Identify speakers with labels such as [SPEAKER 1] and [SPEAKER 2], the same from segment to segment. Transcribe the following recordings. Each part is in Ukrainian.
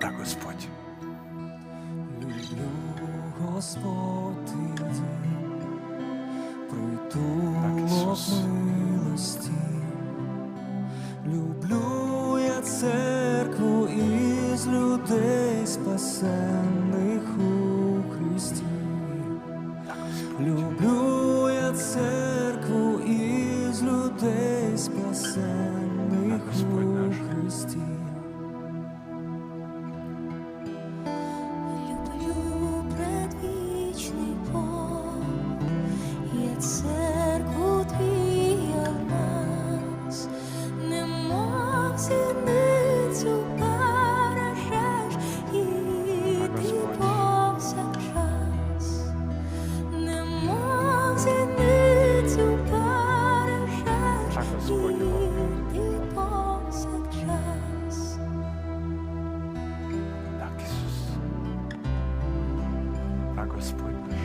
[SPEAKER 1] так Господь. Люблю Господь, притулок милості, люблю я церкву із людей спасен.
[SPEAKER 2] Так,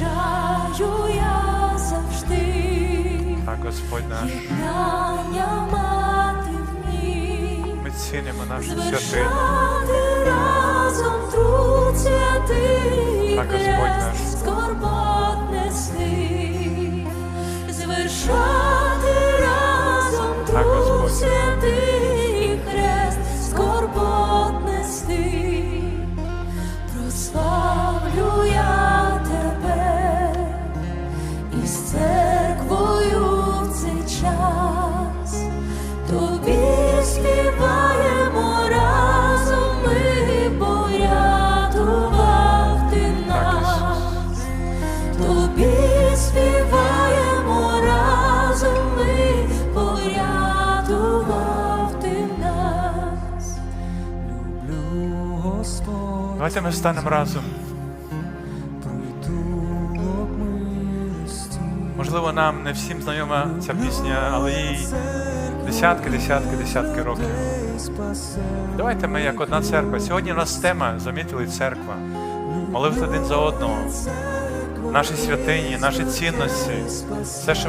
[SPEAKER 3] Бажаю я завжди
[SPEAKER 2] Так, Господь наш.
[SPEAKER 3] єднання мати в ній,
[SPEAKER 2] Ми цінимо нашу святину.
[SPEAKER 3] звершати разом труд святий
[SPEAKER 2] Так, Господь наш.
[SPEAKER 3] хрест скорбот нести, звершати разом
[SPEAKER 2] Так,
[SPEAKER 3] труд
[SPEAKER 2] Господь.
[SPEAKER 3] святий
[SPEAKER 2] Давайте ми станемо разом. Можливо, нам не всім знайома ця пісня, але їй десятки, десятки, десятки років. Давайте ми як одна церква. Сьогодні у нас тема замітили церква. Молитися один за одного. Наші святині, наші цінності, все, що ми